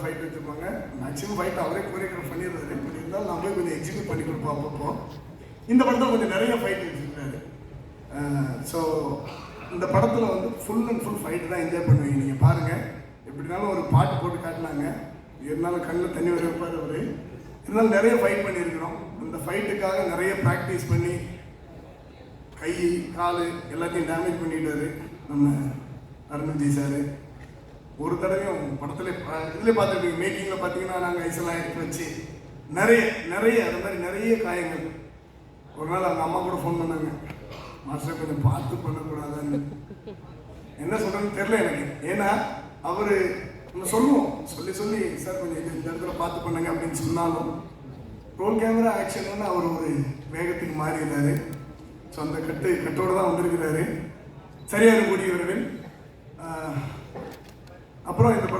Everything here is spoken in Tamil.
தான் ஃபைட் வச்சுருப்பாங்க. மேக்ஸிமம் ஃபைட் அவரே கோரியோகிராஃப் பண்ணிடுறாரு. பண்ணியிருந்தால் நான் போய் கொஞ்சம் எக்ஸிக்யூட் பண்ணி கொடுப்போம் அப்பப்போ. இந்த படத்தில் கொஞ்சம் நிறைய ஃபைட் வச்சுருக்காரு. ஸோ இந்த படத்தில் வந்து ஃபுல் அண்ட் ஃபுல் ஃபைட்டு தான் என்ஜாய் பண்ணுவீங்க. நீங்கள் பாருங்கள் எப்படினாலும் ஒரு பாட்டு போட்டு காட்டினாங்க. இருந்தாலும் கண்ணில் தண்ணி வர வைப்பார் அவர். இருந்தாலும் நிறைய ஃபைட் பண்ணியிருக்கிறோம். இந்த ஃபைட்டுக்காக நிறைய ப்ராக்டிஸ் பண்ணி கை கால் எல்லாத்தையும் டேமேஜ் பண்ணிட்டாரு நம்ம அருண்ஜி சார் ஒரு தடவையும் படத்துல இதில் பார்த்துருப்பீங்க மேக்கிங்கில் பார்த்தீங்கன்னா நாங்கள் ஐசெல்லாம் எடுத்து வச்சு நிறைய நிறைய அது மாதிரி நிறைய காயங்கள். ஒரு நாள் அவங்க அம்மா கூட ஃபோன் பண்ணாங்க. மாஸ்டர் கொஞ்சம் பார்த்து பண்ணக்கூடாதுன்னு. என்ன சொல்கிறேன்னு தெரியல எனக்கு. ஏன்னா அவர் நம்ம சொல்லுவோம். சொல்லி சொல்லி சார் கொஞ்சம் இது இந்த இடத்துல பார்த்து பண்ணுங்க அப்படின்னு சொன்னாலும் ரோல் கேமரா ஆக்ஷன் அவர் ஒரு வேகத்துக்கு மாறிடுறாரு. ஸோ அந்த கட்டு கட்டோடு தான் வந்திருக்கிறாரு. சரியாக கூடியவர்கள் ஆஹ், அப்புறம் இந்த படத்தில் நம்ம